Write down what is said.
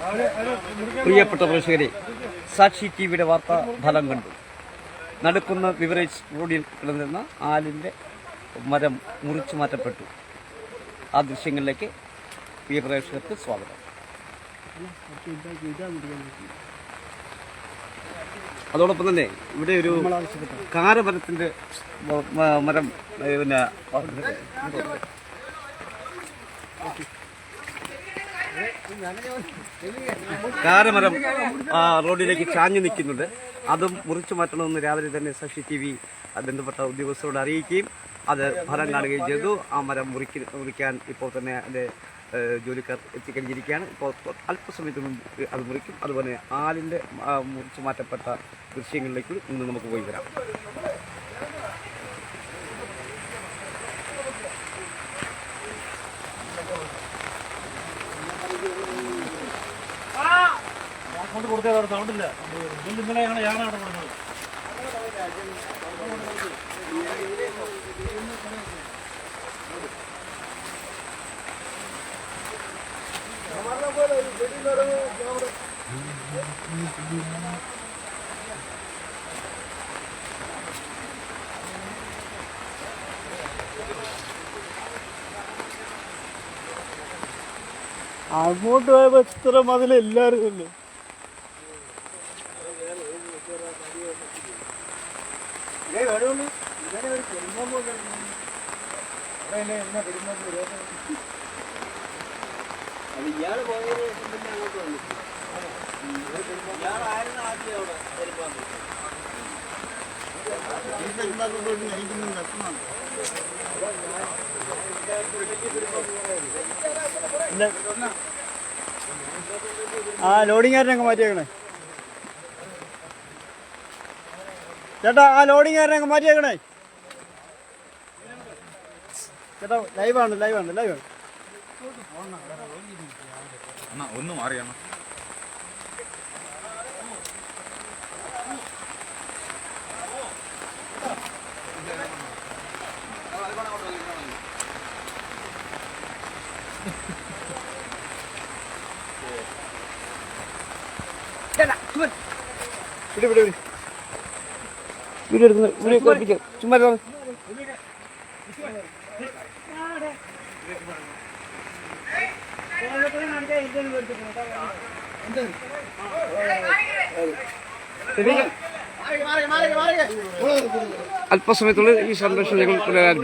പ്രിയപ്പെട്ട പ്രേക്ഷകരെ സാക്ഷി ടി വിയുടെ വാർത്ത ഫലം കണ്ടു. നടക്കുന്ന വിവറേജ് റോഡിൽ കിടന്നിരുന്ന ആലിന്റെ മരം മുറിച്ചു മാറ്റപ്പെട്ടു. ആ ദൃശ്യങ്ങളിലേക്ക് പ്രിയ പ്രേക്ഷകർക്ക് സ്വാഗതം. അതോടൊപ്പം തന്നെ ഇവിടെ ഒരു മ- മരം പിന്നെ കാരമരം റോഡിലേക്ക് ചാഞ്ഞു നിൽക്കുന്നുണ്ട്. അതും മുറിച്ചു മാറ്റണമെന്ന് രാവിലെ തന്നെ ശശി ടി വി ബന്ധപ്പെട്ട ഉദ്യോഗസ്ഥരോട് അറിയിക്കുകയും അത് ഫലം കാണുകയും ചെയ്തു. ആ മരം മുറിക്ക് മുറിക്കാൻ ഇപ്പോൾ തന്നെ അതിന്റെ ജോലിക്കാർ എത്തിക്കഴിഞ്ഞിരിക്കുകയാണ്. ഇപ്പോൾ അല്പസമയത്തിന് മുമ്പ് അത് മുറിക്കും. അതുപോലെ ആലിന്റെ മുറിച്ചു മാറ്റപ്പെട്ട ദൃശ്യങ്ങളിലേക്ക് ഇന്ന് നമുക്ക് പോയി വരാം. കൊണ്ട് കൊടുത്തേ അവിടെ സൗണ്ടില്ല ബില്ല് ഇന്നലെ ഞങ്ങൾ ഞാൻ അവിടെ കൊടുക്കുന്നത് അങ്ങോട്ട് പോയപ്പോ ഇത്ര മതിൽ എല്ലാവരും ഇല്ലേ. ആ ലോഡിംഗ് അങ്ങ് മാറ്റിയേക്കണേ. ചേട്ടാ ആ ലോഡിങ് കാരനെ അങ്ങ് മാറ്റിയേക്കണേ. ചേട്ടാ ലൈവാണ് ലൈവാണ് ലൈവാണ് ഒന്ന് മാറിയണ്ണ ഇവിടെ വിടി ഇവിടെ. വീഡിയോ എടുക്കുന്നു വീഡിയോ കേൾപ്പിക്കാം ചുമ്മാ. അല്പസമയത്തുള്ളിൽ ഈ സംരക്ഷണം ഞങ്ങൾ പുനരാരംഭിക്കും